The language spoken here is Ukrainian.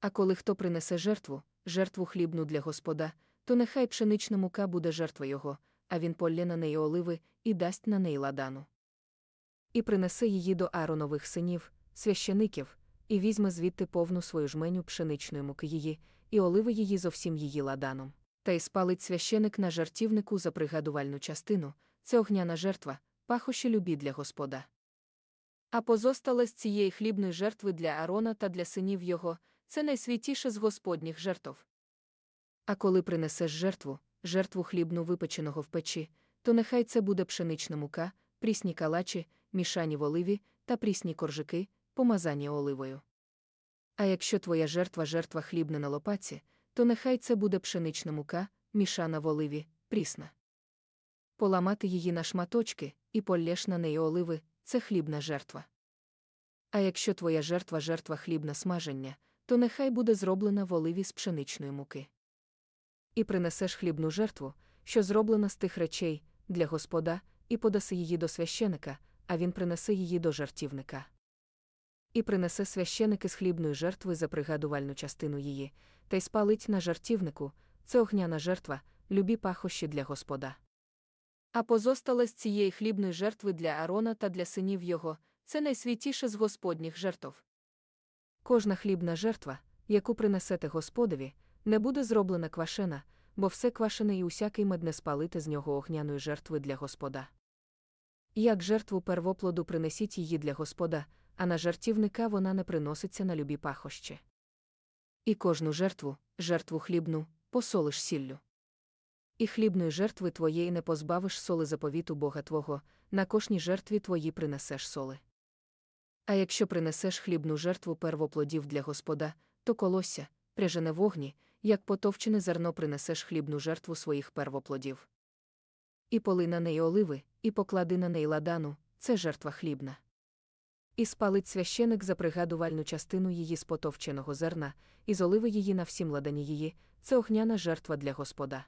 А коли хто принесе жертву, жертву хлібну для Господа, то нехай пшенична мука буде жертва його, а він полє на неї оливи і дасть на неї ладану. І принесе її до Ааронових синів, священиків, і візьме звідти повну свою жменю пшеничної муки її, і оливи її зовсім її ладаном. Та й спалить священик на жартівнику за пригадувальну частину, це огняна жертва, пахощі любі для Господа. А позостале з цієї хлібної жертви для Аарона та для синів його, це найсвятіше з Господніх жертв. А коли принесеш жертву, жертву хлібну випеченого в печі, то нехай це буде пшенична мука, прісні калачі, мішані в оливі та прісні коржики, помазані оливою. А якщо твоя жертва жертва хлібна на лопаці, то нехай це буде пшенична мука, мішана в оливі, прісна. Поламати її на шматочки і полєш на неї оливи це хлібна жертва. А якщо твоя жертва жертва хлібна смаження, то нехай буде зроблена в оливі з пшеничної муки. І принесеш хлібну жертву, що зроблена з тих речей, для Господа, і подаси її до священика, а він принесе її до жартівника. І принесе священик із хлібної жертви за пригадувальну частину її, та й спалить на жартівнику, це огняна жертва, любі пахощі для Господа. А позостале з цієї хлібної жертви для Аарона та для синів його, це найсвятіше з Господніх жертв. Кожна хлібна жертва, яку принесете Господові, не буде зроблена квашена, бо все квашене і усякий мед не спалити з нього огняної жертви для Господа. Як жертву первоплоду принесіть її для Господа, а на жертівника вона не приноситься на любі пахощі. І кожну жертву, жертву хлібну, посолиш сіллю. І хлібної жертви твоєї не позбавиш соли заповіту Бога Твого, на кожній жертві твої принесеш соли. А якщо принесеш хлібну жертву первоплодів для Господа, то колося, пряжене вогні, як потовчене зерно принесеш хлібну жертву своїх первоплодів. І поли на неї оливи, і поклади на неї ладану, це жертва хлібна. І спалить священик за пригадувальну частину її з потовченого зерна, і з оливи її на всім ладані її, це огняна жертва для Господа.